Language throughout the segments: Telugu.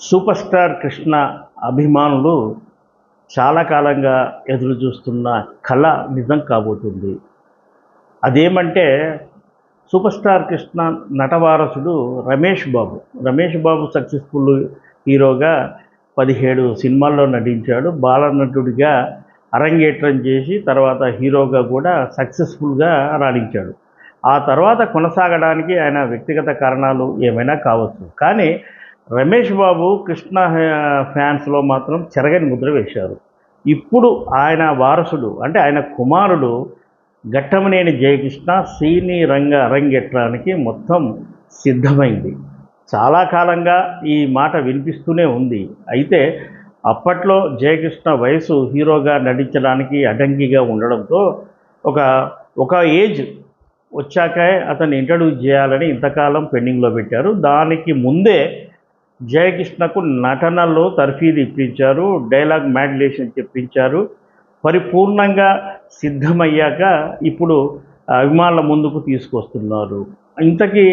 సూపర్ స్టార్ కృష్ణ అభిమానులు చాలా కాలంగా ఎదురు చూస్తున్న కళ నిజం కాబోతుంది. అదేమంటే సూపర్ స్టార్ కృష్ణ నటవారసుడు రమేష్ బాబు. రమేష్ బాబు సక్సెస్ఫుల్ హీరోగా పదిహేడు సినిమాల్లో నటించాడు. బాలనటుడిగా అరంగేట్రం చేసి తర్వాత హీరోగా కూడా సక్సెస్ఫుల్గా రాణించాడు. ఆ తర్వాత కొనసాగడానికి ఆయన వ్యక్తిగత కారణాలు ఏమైనా కావచ్చు. కానీ రమేష్ బాబు కృష్ణ ఫ్యాన్స్లో మాత్రం చెరగని ముద్ర వేశారు. ఇప్పుడు ఆయన వారసుడు అంటే ఆయన కుమారుడు ఘట్టమనేని జయకృష్ణ సీని రంగ అరంగేట్రానికి మొత్తం సిద్ధమైంది. చాలా కాలంగా ఈ మాట వినిపిస్తూనే ఉంది. అయితే అప్పట్లో జయకృష్ణ వయసు హీరోగా నటించడానికి అడ్డంకిగా ఉండడంతో ఒక ఒక ఏజ్ వచ్చాకే అతన్ని ఇంట్రడ్యూస్ చేయాలని ఇంతకాలం పెండింగ్లో పెట్టారు. దానికి ముందే జయకృష్ణకు నటనలో తర్ఫీదు ఇప్పించారు డైలాగ్ మాడ్యులేషన్ చెప్పించారు. పరిపూర్ణంగా సిద్ధమయ్యాక ఇప్పుడు అభిమానుల ముందుకు తీసుకొస్తున్నారు. ఇంతకీ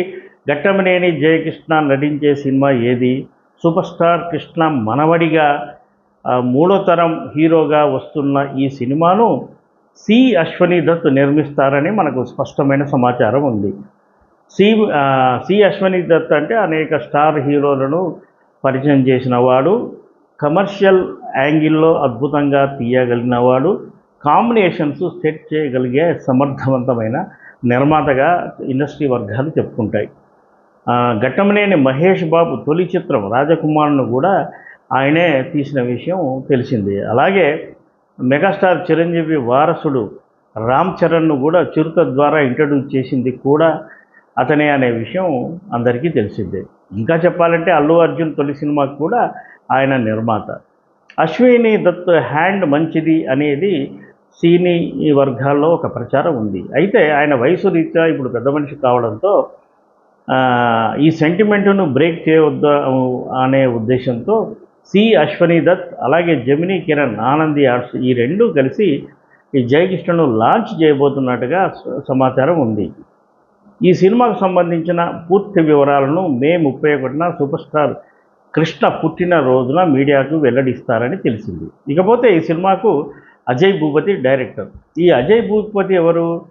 ఘట్టమనేని జయకృష్ణ నటించే సినిమా ఏది? సూపర్ స్టార్ కృష్ణ మనవడిగా మూడో తరం హీరోగా వస్తున్న ఈ సినిమాను సి అశ్వనీ దత్ నిర్మిస్తారని మనకు స్పష్టమైన సమాచారం ఉంది. సి సి అశ్వని దత్ అంటే అనేక స్టార్ హీరోలను పరిచయం చేసిన వాడు. కమర్షియల్ యాంగిల్లో అద్భుతంగా తీయగలిగిన వాడు. కాంబినేషన్స్ సెట్ చేయగలిగే సమర్థవంతమైన నిర్మాతగా ఇండస్ట్రీ వర్గాలు చెప్పుకుంటాయి. ఘట్టమనేని మహేష్ బాబు తొలి చిత్రం రాజకుమారును కూడా ఆయనే తీసిన విషయం తెలిసింది. అలాగే మెగాస్టార్ చిరంజీవి వారసుడు రామ్ చరణ్ను కూడా చిరుత ద్వారా ఇంట్రడ్యూస్ చేసింది కూడా అతనే అనే విషయం అందరికీ తెలిసిందే. ఇంకా చెప్పాలంటే అల్లు అర్జున్ తొలి సినిమాకి కూడా ఆయన నిర్మాత. అశ్విని దత్ హ్యాండ్ మంచిది అనేది సీని వర్గాల్లో ఒక ప్రచారం ఉంది. అయితే ఆయన వయసు రీత్యా ఇప్పుడు పెద్ద మనిషి కావడంతో ఈ సెంటిమెంట్ను బ్రేక్ చేయవద్ద అనే ఉద్దేశంతో సి అశ్వని దత్ అలాగే జమినీ కిరణ్ ఆనంది ఆర్ట్స్ ఈ రెండు కలిసి ఈ జయకృష్ణను లాంచ్ చేయబోతున్నట్టుగా సమాచారం ఉంది. ఈ సినిమాకు సంబంధించిన పూర్తి వివరాలను మే ముప్పై ఒకటిన సూపర్ స్టార్ కృష్ణ పుట్టిన రోజున మీడియాకు వెల్లడిస్తారని తెలిసింది. ఇకపోతే ఈ సినిమాకు అజయ్ భూపతి డైరెక్టర్. ఈ అజయ్ భూపతి ఎవరు?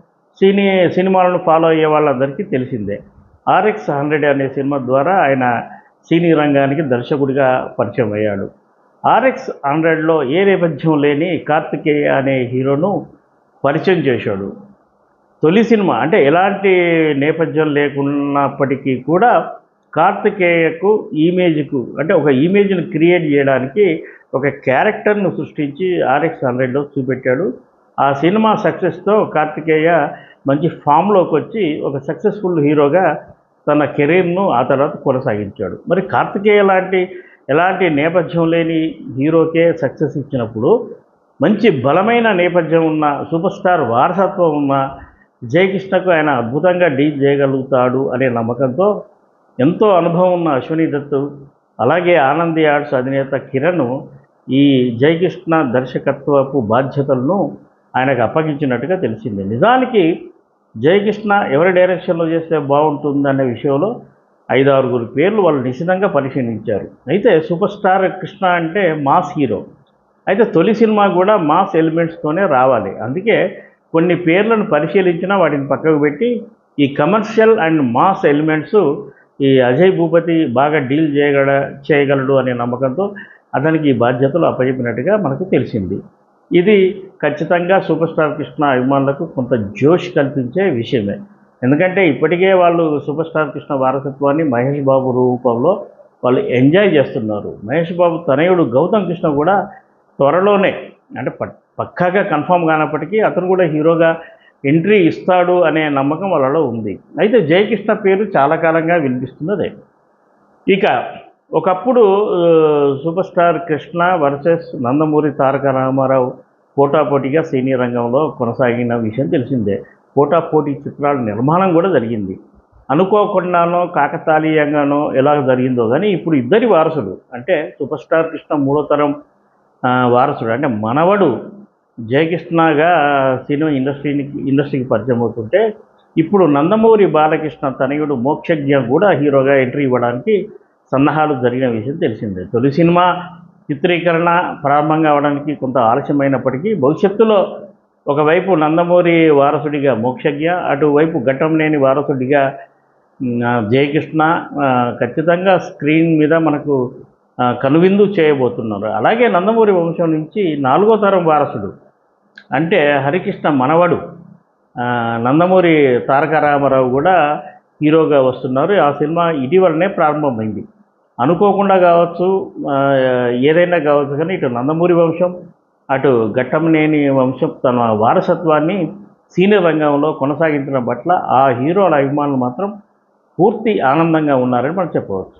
సినీ సినిమాలను ఫాలో అయ్యే వాళ్ళందరికీ తెలిసిందే. ఆర్ఎక్స్ హండ్రెడ్ అనే సినిమా ద్వారా ఆయన సినీ రంగానికి దర్శకుడిగా పరిచయం అయ్యాడు. ఆర్ఎక్స్ హండ్రెడ్లో ఏ నేపథ్యం లేని కార్తికేయ అనే హీరోను పరిచయం చేశాడు. తొలి సినిమా. అంటే ఎలాంటి నేపథ్యం లేకున్నప్పటికీ కూడా కార్తికేయకు ఇమేజ్కు అంటే ఒక ఇమేజ్ను క్రియేట్ చేయడానికి ఒక క్యారెక్టర్ను సృష్టించి ఆర్ఎక్స్ హండ్రెడ్లో చూపెట్టాడు. ఆ సినిమా సక్సెస్తో కార్తికేయ మంచి ఫామ్లోకి వచ్చి ఒక సక్సెస్ఫుల్ హీరోగా తన కెరీర్ను ఆ తర్వాత కొనసాగించాడు. మరి కార్తికేయ లాంటి ఎలాంటి నేపథ్యం లేని హీరోకే సక్సెస్ ఇచ్చినప్పుడు మంచి బలమైన నేపథ్యం ఉన్న సూపర్ స్టార్ వారసత్వం ఉన్న జయకృష్ణకు ఆయన అద్భుతంగా డీల్ చేయగలుగుతాడు అనే నమ్మకంతో ఎంతో అనుభవం ఉన్న అశ్విని దత్తు అలాగే ఆనంది ఆర్ట్స్ అధినేత కిరణ్ ఈ జయకృష్ణ దర్శకత్వపు బాధ్యతలను ఆయనకు అప్పగించినట్టుగా తెలిసింది. నిజానికి జయకృష్ణ ఎవరి డైరెక్షన్లో చేస్తే బాగుంటుందనే విషయంలో ఐదు ఆరుగురు పేర్లు వాళ్ళు నిశితంగా పరిశీలించారు. అయితే సూపర్ స్టార్ కృష్ణ అంటే మాస్ హీరో. అయితే తొలి సినిమా కూడా మాస్ ఎలిమెంట్స్తోనే రావాలి. అందుకే కొన్ని పేర్లను పరిశీలించినా వాటిని పక్కకు పెట్టి ఈ కమర్షియల్ అండ్ మాస్ ఎలిమెంట్స్ ఈ అజయ్ భూపతి బాగా డీల్ చేయగల చేయగలడు అనే నమ్మకంతో అతనికి ఈ బాధ్యతలు అప్పచెప్పినట్టుగా మనకు తెలిసింది. ఇది ఖచ్చితంగా సూపర్ స్టార్ కృష్ణ అభిమానులకు కొంత జోష్ కల్పించే విషయమే. ఎందుకంటే ఇప్పటికే వాళ్ళు సూపర్ స్టార్ కృష్ణ వారసత్వాన్ని మహేష్ బాబు రూపంలో వాళ్ళు ఎంజాయ్ చేస్తున్నారు. మహేష్ బాబు తనయుడు గౌతమ్ కృష్ణ కూడా త్వరలోనే అంటే ప పక్కాగా కన్ఫామ్ కానప్పటికీ అతను కూడా హీరోగా ఎంట్రీ ఇస్తాడు అనే నమ్మకం వాళ్ళలో ఉంది. అయితే జయకృష్ణ పేరు చాలా కాలంగా వినిపిస్తున్నదే. ఇక ఒకప్పుడు super star Krishna versus Nandamuri Taraka Rama Rao పోటాపోటీగా సినీ రంగంలో కొనసాగిన విషయం తెలిసిందే. పోటాపోటీ చిత్రాల నిర్మాణం కూడా జరిగింది. అనుకోకుండానో కాకతాళీయంగానో ఎలా జరిగిందో కానీ ఇప్పుడు ఇద్దరి వారసులు అంటే సూపర్ స్టార్ కృష్ణ మూడో తరం వారసుడు. అంటే మనవడు జయకృష్ణగా సినిమా ఇండస్ట్రీని ఇండస్ట్రీకి పరిచయం అవుతుంటే ఇప్పుడు నందమూరి బాలకృష్ణ తనయుడు మోక్షజ్ఞ కూడా హీరోగా ఎంట్రీ ఇవ్వడానికి సన్నాహాలు జరిగిన విషయం తెలిసిందే. తొలి సినిమా చిత్రీకరణ ప్రారంభం కావడానికి కొంత ఆలస్యమైనప్పటికీ భవిష్యత్తులో ఒకవైపు నందమూరి వారసుడిగా మోక్షజ్ఞ అటువైపు ఘట్టం లేని వారసుడిగా జయకృష్ణ ఖచ్చితంగా స్క్రీన్ మీద మనకు కనువిందు చేయబోతున్నారు. అలాగే నందమూరి వంశం నుంచి నాలుగో తరం వారసుడు అంటే హరికృష్ణ మనవడు నందమూరి తారక రామారావు కూడా హీరోగా వస్తున్నారు. ఆ సినిమా ఇటీవలనే ప్రారంభమైంది. అనుకోకుండా కావచ్చు ఏదైనా కావచ్చు కానీ ఇటు నందమూరి వంశం అటు ఘట్టంనేని వంశం తన వారసత్వాన్ని సీనియర్ రంగంలో కొనసాగించడం పట్ల ఆ హీరోల అభిమానులు మాత్రం పూర్తి ఆనందంగా ఉన్నారని మనం చెప్పవచ్చు.